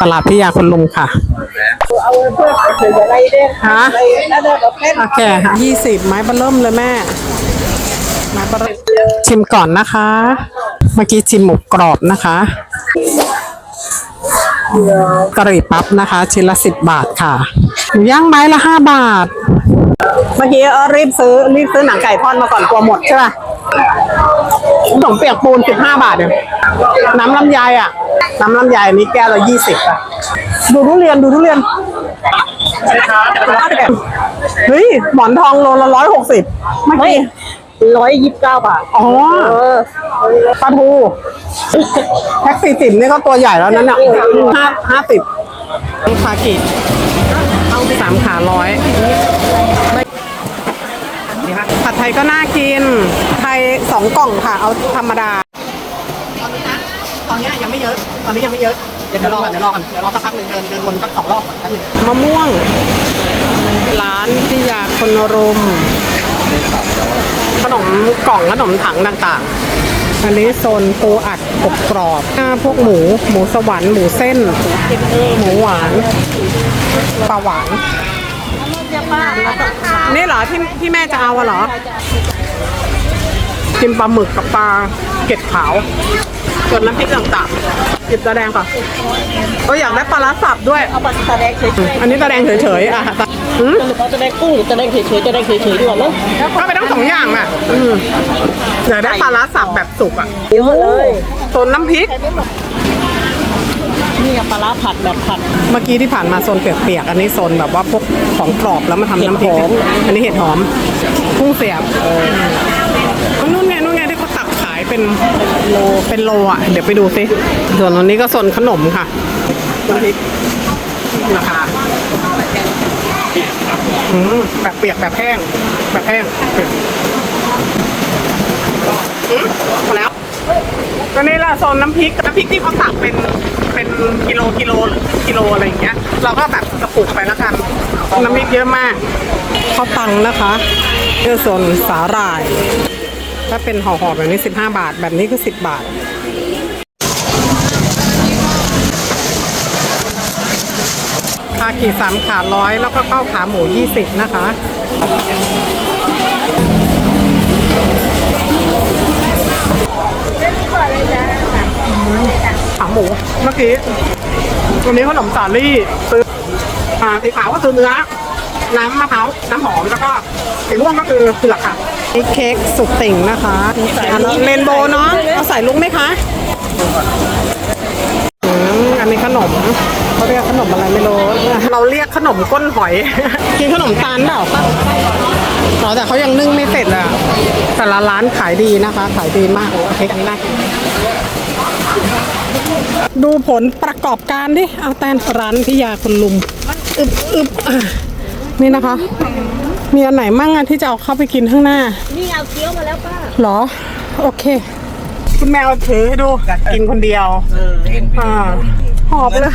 ตลาดพิยาคนลุมค่ะเอาเพื่อถืออะไรเด้ฮะอะไรนั่นแบบเล่นโอเคค่ะยี่สิบไม้เบะเริ่มเลยแม่ไม้เบะเริ่มชิมก่อนนะคะ เมื่อกี้ชิมหมูกรอบนะคะกะหรี่ปั๊บนะคะ ชิ้นละสิบบาทค่ะหมูย่างไม้ละห้าบาท เมื่อกี้เออรีบซื้อรีบซื้อหนังไก่ทอดมาก่อนกลัวหมดใช่ป่ะขนมเปียกปูนสิบห้าบาทเองน้ำลำไยอะ น้ำลำไยอันนี้แก้วละยี่สิบอะ ดูทุเรียนดูทุเรียนเฮ้ยหมอนทองโลละร้อยหกสิบเมื่อกี้ร้อยยี่สิบเก้าบาท อ๋อปลาทูแพ็กสี่สิบนี่ก็ตัวใหญ่แล้วนั่นน่ะห้าห้าสิบคากิ สามขาร้อยผัดไทยก็น่ากิน ไทยสองกล่องค่ะ เอาธรรมดา ตอนนี้นะ ตอนนี้ยังไม่เยอะ ตอนนี้ยังไม่เยอะ เดี๋ยวรอก่อนเดี๋ยวรอก่อนเดี๋ยวรอสักพักหนึ่งเดินเดินวนสักสองรอบก่อนแป๊บนึงมะม่วง ร้านพิยาคนรมขนมกล่องขนมถังต่างๆ อันนี้โซนปูอัดกรอบกรอบหน้าพวกหมู หมูสวรรค์หมูเส้น หมูหวานปลาหวานนี่เหรอที่ที่แม่จะเอาอะเหรอกินปลาหมึกกับปลาเกล็ดขาวส่วนน้ำพริกต่างๆหยิบตะแดงก่อนก็อยากได้ปลาร้าสับด้วย เอาปลาตะแดงเฉยอันนี้ตะแดงเฉยๆ อะ ตะหืมๆหรือเอาตะแดงกุ้งหรือตะแดงเฉยๆตะแดงเฉยๆดีกว่ามั้งก็ไปทั้งสองอย่างอะอืมอยากได้ปลาร้าสับแบบสุกอะเยอะเลยโซนน้ำพริก นี่กับปลาร้าผัดแบบผัด เมื่อกี้ที่ผ่านมาโซนเปียกๆอันนี้โซนแบบว่าพวกของกรอบแล้วมาทำน้ำพริก เห็ดหอม อันนี้เห็ดหอมกุ้งเสียบนู่นไงนู่นไงที่เขาตักขายเป็นโลเป็นโลอะ เดี๋ยวไปดูสิส่วนตรงนี้ก็โซนขนมค่ะน้ำพริกราคา อืมแบบเปียกแบบแห้ง แบบแห้งอืมพอแล้วก็นี่แหละโซนน้ำพริกน้ำพริกที่เขาตักเป็นเป็นกิโลกิโลหรือกิโลอะไรอย่างเงี้ย เราก็แบบกระปุกไปแล้วกันน้ำพริกเยอะมากข้าวตังนะคะเพื่อโซนสาหร่าย ถ้าเป็นห่อๆแบบนี้ 15 บาท แบบนี้ก็10 บาท คากีสามขาร้อยแล้วก็ข้าวขาหมู 20 นะคะขาหมูเมื่อกี้วันนี้ขนมสาลี่ซื้ออ่าสีขาวก็คือเนื้อ น้ำมะพร้าวน้ำหอมแล้วก็สีม่วงก็คือเผือกค่ะนี่เค้กสุดติ่งนะคะอันเรนโบว์เนาะเอาใส่ลุกไหมคะอื มอันนี้ขนมเขาเรียกขนมอะไรไม่รู้ เราเรียกขนมก้นหอย กินขนมตาลเปล่าอ๋อแต่เขายังนึ่งไม่เสร็จอะแต่ละร้านขายดีนะคะ ขายดีมากโอ้เค้กนี้น่ากินดูผลประกอบการดิ เอาแตนร้านพิยาคุณลุมอึบอึบอะนี่นะคะ มีอันไหนมั่งอะที่จะเอาเข้าไปกินข้างหน้า นี่เอาเกี๊ยวมาแล้วป้าเหรอ โอเค คุณแมวถือให้ดู กินคนเดียวอ่า หอบเลย